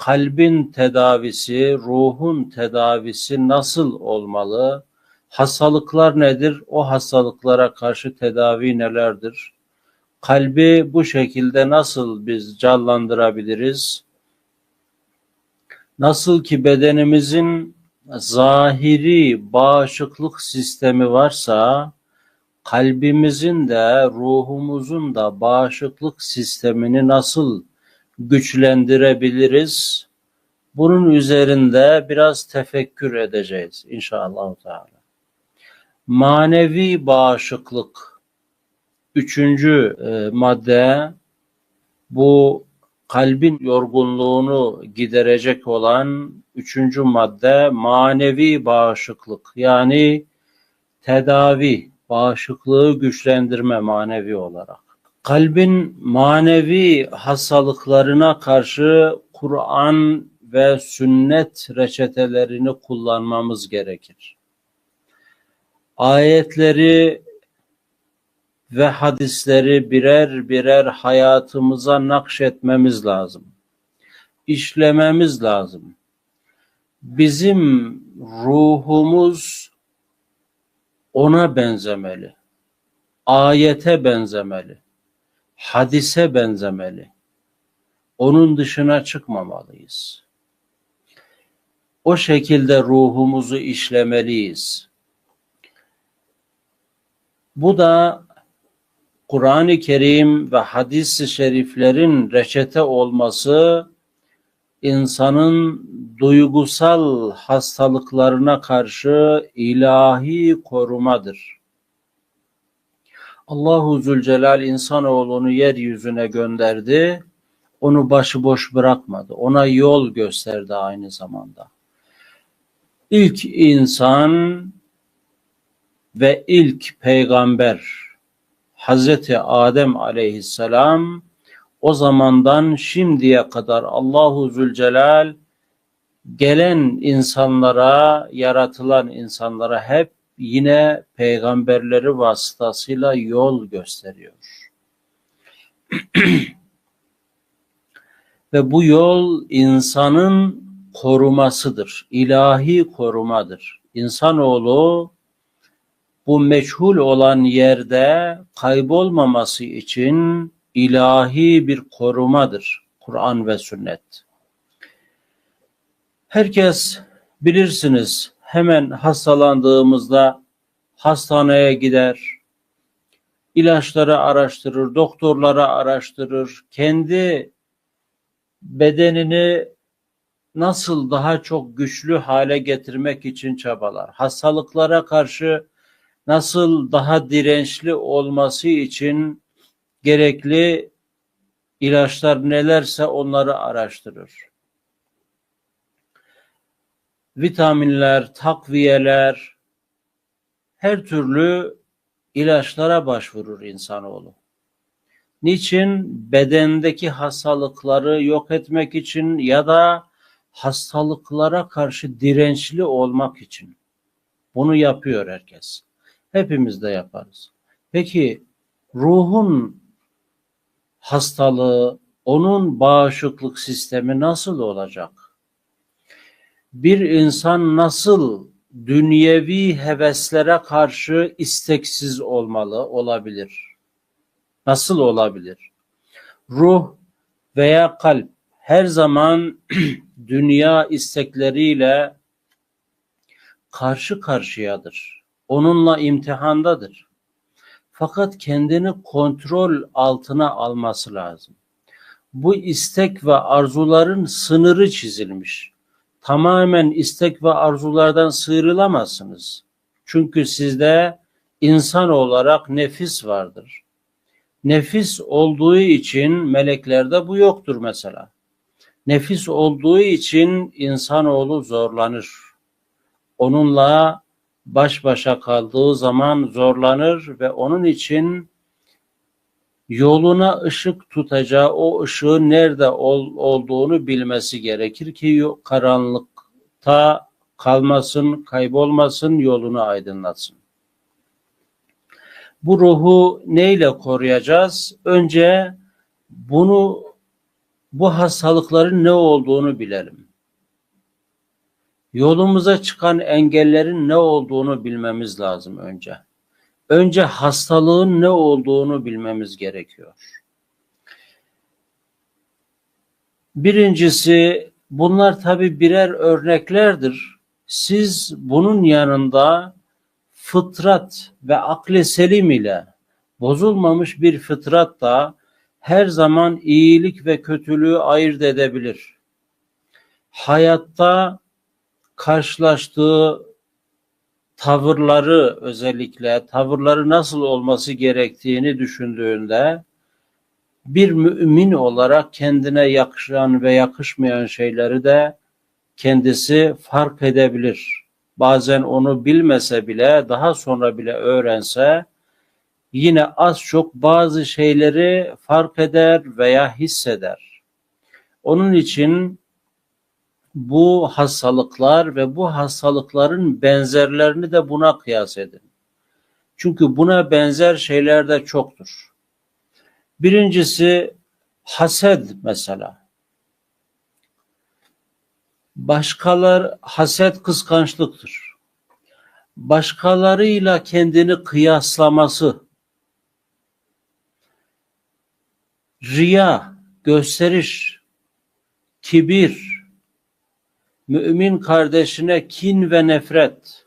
kalbin tedavisi, ruhun tedavisi nasıl olmalı? Hastalıklar nedir? O hastalıklara karşı tedavi nelerdir? Kalbi bu şekilde nasıl biz canlandırabiliriz? Nasıl ki bedenimizin zahiri bağışıklık sistemi varsa, kalbimizin de ruhumuzun da bağışıklık sistemini nasıl güçlendirebiliriz? Bunun üzerinde biraz tefekkür edeceğiz inşallah. Teala. Manevi bağışıklık üçüncü e, madde bu kalbin yorgunluğunu giderecek olan üçüncü madde manevi bağışıklık yani tedavi, bağışıklığı güçlendirme manevi olarak. Kalbin manevi hastalıklarına karşı Kur'an ve sünnet reçetelerini kullanmamız gerekir. Ayetleri ve hadisleri birer birer hayatımıza nakşetmemiz lazım. İşlememiz lazım. Bizim ruhumuz ona benzemeli. Ayete benzemeli. Hadise benzemeli. Onun dışına çıkmamalıyız. O şekilde ruhumuzu işlemeliyiz. Bu da Kur'an-ı Kerim ve hadis-i şeriflerin reçete olması insanın duygusal hastalıklarına karşı ilahi korumadır. Allahu Zülcelal insanoğlunu yeryüzüne gönderdi. Onu başıboş bırakmadı. Ona yol gösterdi aynı zamanda. İlk insan ve ilk peygamber Hazreti Adem aleyhisselam o zamandan şimdiye kadar Allahu Zülcelal gelen insanlara, yaratılan insanlara hep yine peygamberleri vasıtasıyla yol gösteriyor. Ve bu yol insanın korumasıdır, ilahi korumadır. İnsanoğlu bu meçhul olan yerde kaybolmaması için ilahi bir korumadır Kur'an ve sünnet. Herkes bilirsiniz hemen hastalandığımızda hastaneye gider, ilaçları araştırır, doktorlara araştırır, kendi bedenini nasıl daha çok güçlü hale getirmek için çabalar. Hastalıklara karşı nasıl daha dirençli olması için gerekli ilaçlar nelerse onları araştırır. Vitaminler, takviyeler, her türlü ilaçlara başvurur insanoğlu. Niçin? Bedendeki hastalıkları yok etmek için ya da hastalıklara karşı dirençli olmak için. Bunu yapıyor herkes. Hepimiz de yaparız. Peki ruhun hastalığı, onun bağışıklık sistemi nasıl olacak? Bir insan nasıl dünyevi heveslere karşı isteksiz olmalı, olabilir? Nasıl olabilir? Ruh veya kalp her zaman dünya istekleriyle karşı karşıyadır. Onunla imtihandadır. Fakat kendini kontrol altına alması lazım. Bu istek ve arzuların sınırı çizilmiş. Tamamen istek ve arzulardan sıyrılamazsınız. Çünkü sizde insan olarak nefis vardır. Nefis olduğu için meleklerde bu yoktur mesela. Nefis olduğu için insanoğlu zorlanır. Onunla baş başa kaldığı zaman zorlanır ve onun için yoluna ışık tutacağı o ışığın nerede ol, olduğunu bilmesi gerekir ki karanlıkta kalmasın, kaybolmasın, yolunu aydınlatsın. Bu ruhu neyle koruyacağız? Önce bunu bu hastalıkların ne olduğunu bilelim. Yolumuza çıkan engellerin ne olduğunu bilmemiz lazım önce. Önce hastalığın ne olduğunu bilmemiz gerekiyor. Birincisi bunlar tabi birer örneklerdir. Siz bunun yanında fıtrat ve akli selim ile bozulmamış bir fıtrat da her zaman iyilik ve kötülüğü ayırt edebilir. Hayatta karşılaştığı tavırları özellikle tavırları nasıl olması gerektiğini düşündüğünde bir mümin olarak kendine yakışan ve yakışmayan şeyleri de kendisi fark edebilir. Bazen onu bilmese bile daha sonra bile öğrense yine az çok bazı şeyleri fark eder veya hisseder. Onun için bu hastalıklar ve bu hastalıkların benzerlerini de buna kıyas edin. Çünkü buna benzer şeyler de çoktur. Birincisi hased mesela. Başkalar haset kıskançlıktır. Başkalarıyla kendini kıyaslaması, riya, gösteriş, kibir, mümin kardeşine kin ve nefret,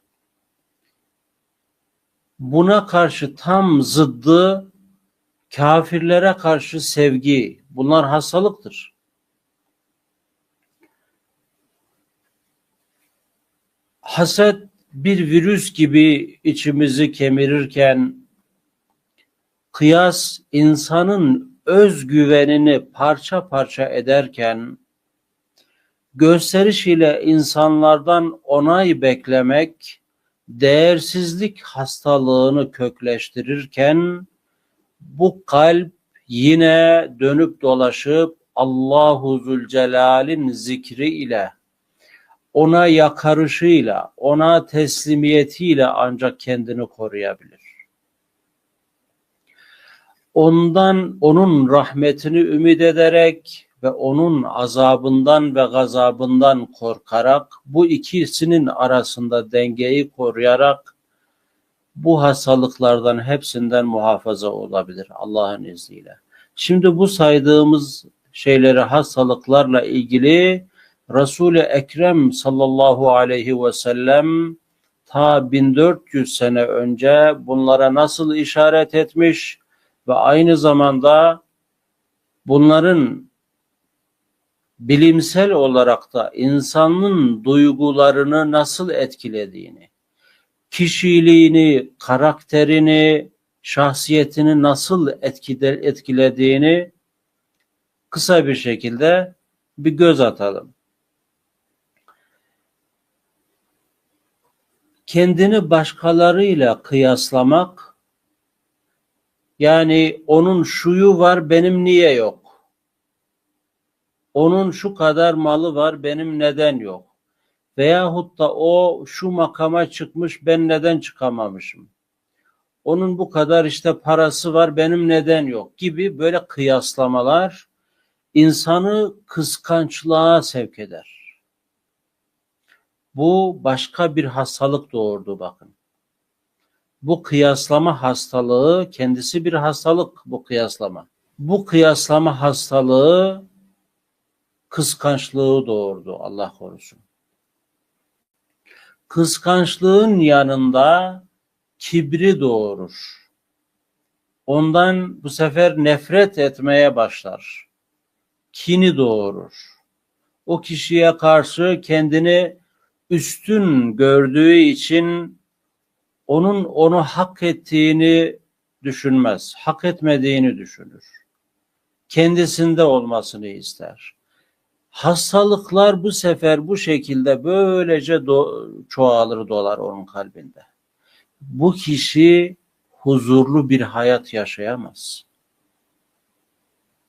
buna karşı tam zıddı kafirlere karşı sevgi, bunlar hastalıktır. Haset bir virüs gibi içimizi kemirirken, kıyas insanın özgüvenini parça parça ederken, gösteriş ile insanlardan onay beklemek, değersizlik hastalığını kökleştirirken, bu kalp yine dönüp dolaşıp Allahu Zülcelal'in zikri ile ona yakarışıyla, ona teslimiyetiyle ancak kendini koruyabilir. Ondan, onun rahmetini ümit ederek ve onun azabından ve gazabından korkarak, bu ikisinin arasında dengeyi koruyarak bu hastalıklardan hepsinden muhafaza olabilir Allah'ın izniyle. Şimdi bu saydığımız şeyleri hastalıklarla ilgili Resul-i Ekrem sallallahu aleyhi ve sellem ta 1400 sene önce bunlara nasıl işaret etmiş ve aynı zamanda bunların bilimsel olarak da insanın duygularını nasıl etkilediğini, kişiliğini, karakterini, şahsiyetini nasıl etkilediğini kısa bir şekilde bir göz atalım. Kendini başkalarıyla kıyaslamak yani onun şuyu var benim niye yok? Onun şu kadar malı var benim neden yok? Veyahut da o şu makama çıkmış ben neden çıkamamışım? Onun bu kadar işte parası var benim neden yok gibi böyle kıyaslamalar insanı kıskançlığa sevk eder. Bu başka bir hastalık doğurdu bakın. Bu kıyaslama hastalığı kendisi bir hastalık bu kıyaslama. Bu kıyaslama hastalığı kıskançlığı doğurdu Allah korusun. Kıskançlığın yanında kibri doğurur. Ondan bu sefer nefret etmeye başlar. Kini doğurur. O kişiye karşı kendini üstün gördüğü için onun onu hak ettiğini düşünmez. Hak etmediğini düşünür. Kendisinde olmasını ister. Hastalıklar bu sefer bu şekilde böylece do çoğalır dolar onun kalbinde. Bu kişi huzurlu bir hayat yaşayamaz.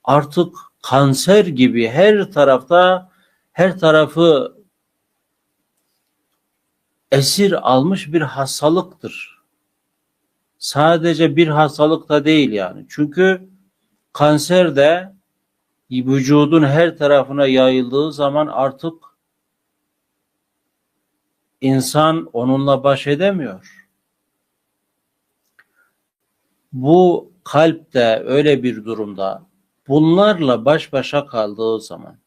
Artık kanser gibi her tarafta her tarafı esir almış bir hastalıktır. Sadece bir hastalık da değil yani. Çünkü kanser de vücudun her tarafına yayıldığı zaman artık insan onunla baş edemiyor. Bu kalp de öyle bir durumda bunlarla baş başa kaldığı zaman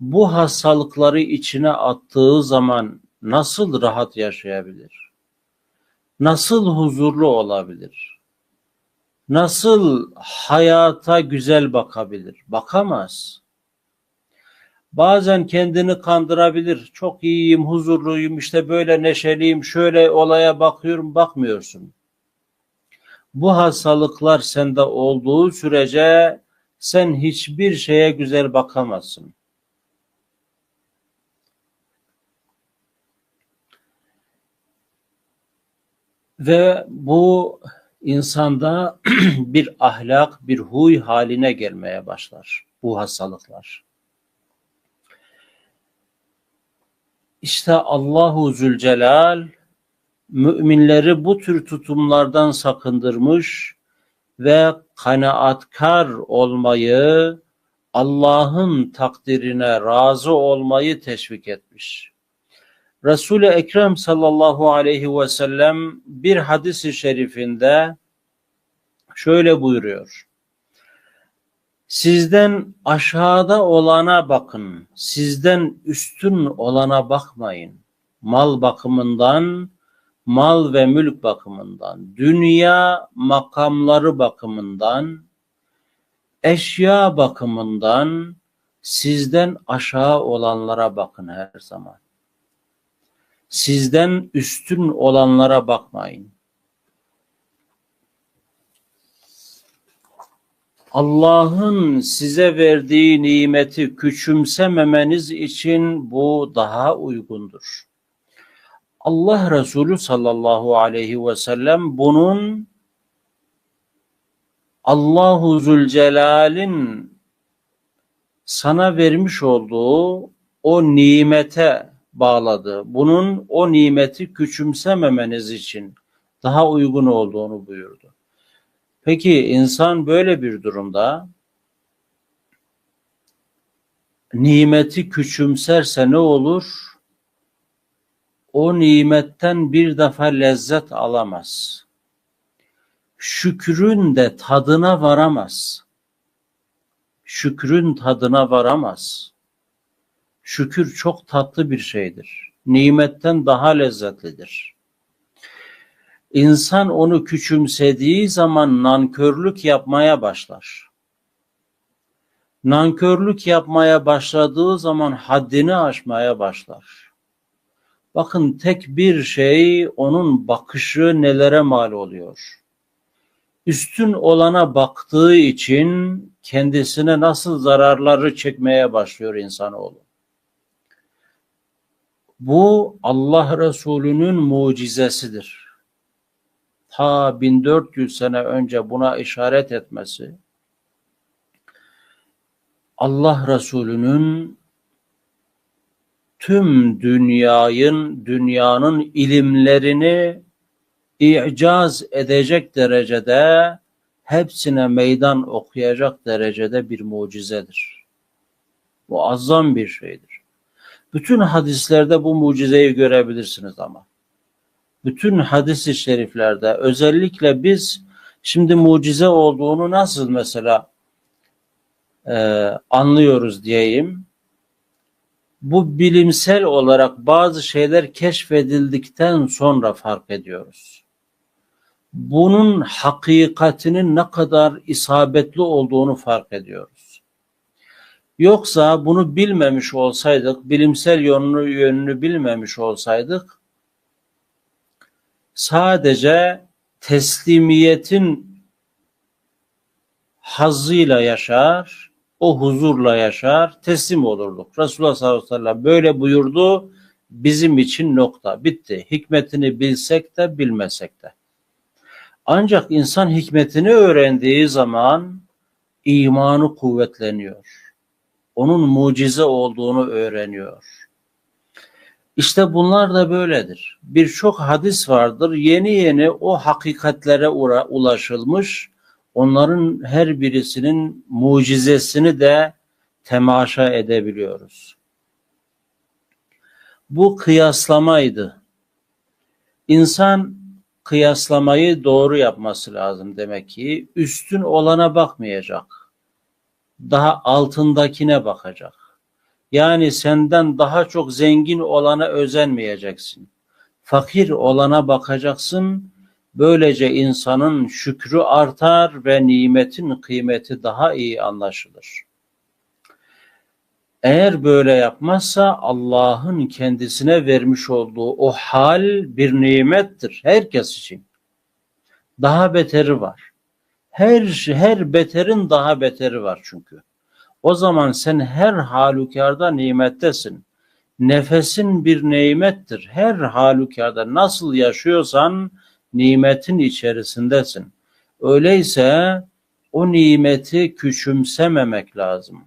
bu hastalıkları içine attığı zaman nasıl rahat yaşayabilir? Nasıl huzurlu olabilir? Nasıl hayata güzel bakabilir? Bakamaz. Bazen kendini kandırabilir. Çok iyiyim, huzurluyum, işte böyle neşeliyim, şöyle olaya bakıyorum, bakmıyorsun. Bu hastalıklar sende olduğu sürece sen hiçbir şeye güzel bakamazsın. Ve bu insanda bir ahlak, bir huy haline gelmeye başlar bu hastalıklar. İşte Allahu Zülcelal müminleri bu tür tutumlardan sakındırmış ve kanaatkar olmayı, Allah'ın takdirine razı olmayı teşvik etmiş. Resul-i Ekrem sallallahu aleyhi ve sellem bir hadisi şerifinde şöyle buyuruyor. Sizden aşağıda olana bakın, sizden üstün olana bakmayın. Mal bakımından, mal ve mülk bakımından, dünya makamları bakımından, eşya bakımından sizden aşağı olanlara bakın her zaman. Sizden üstün olanlara bakmayın. Allah'ın size verdiği nimeti küçümsememeniz için bu daha uygundur. Allah Resulü sallallahu aleyhi ve sellem bunun Allahu Zülcelal'in sana vermiş olduğu o nimete bağladı. Bunun o nimeti küçümsememeniz için daha uygun olduğunu buyurdu. Peki insan böyle bir durumda nimeti küçümserse ne olur? O nimetten bir defa lezzet alamaz. Şükrün de tadına varamaz. Şükrün tadına varamaz. Şükür çok tatlı bir şeydir. Nimetten daha lezzetlidir. İnsan onu küçümsediği zaman nankörlük yapmaya başlar. Nankörlük yapmaya başladığı zaman haddini aşmaya başlar. Bakın tek bir şey onun bakışı nelere mal oluyor. Üstün olana baktığı için kendisine nasıl zararları çekmeye başlıyor insanoğlu. Bu Allah Resulü'nün mucizesidir. Ta 1400 sene önce buna işaret etmesi Allah Resulü'nün tüm dünyayın dünyanın ilimlerini icaz edecek derecede hepsine meydan okuyacak derecede bir mucizedir. Muazzam bir şeydir. Bütün hadislerde bu mucizeyi görebilirsiniz ama. Bütün hadis-i şeriflerde özellikle biz şimdi mucize olduğunu nasıl mesela e, anlıyoruz diyeyim. Bu bilimsel olarak bazı şeyler keşfedildikten sonra fark ediyoruz. Bunun hakikatinin ne kadar isabetli olduğunu fark ediyoruz. Yoksa bunu bilmemiş olsaydık, bilimsel yönünü, yönünü bilmemiş olsaydık sadece teslimiyetin hazıyla yaşar, o huzurla yaşar, teslim olurduk. Resulullah sallallahu aleyhi ve sellem böyle buyurdu, bizim için nokta, bitti. Hikmetini bilsek de bilmesek de. Ancak insan hikmetini öğrendiği zaman imanı kuvvetleniyor onun mucize olduğunu öğreniyor. İşte bunlar da böyledir. Birçok hadis vardır. Yeni yeni o hakikatlere ulaşılmış. Onların her birisinin mucizesini de temaşa edebiliyoruz. Bu kıyaslamaydı. İnsan kıyaslamayı doğru yapması lazım demek ki. Üstün olana bakmayacak. Daha altındakine bakacak. Yani senden daha çok zengin olana özenmeyeceksin. Fakir olana bakacaksın. Böylece insanın şükrü artar ve nimetin kıymeti daha iyi anlaşılır. Eğer böyle yapmazsa Allah'ın kendisine vermiş olduğu o hal bir nimettir herkes için. Daha beteri var. Her her beterin daha beteri var çünkü. O zaman sen her halükarda nimettesin. Nefesin bir nimettir. Her halükarda nasıl yaşıyorsan nimetin içerisindesin. Öyleyse o nimeti küçümsememek lazım.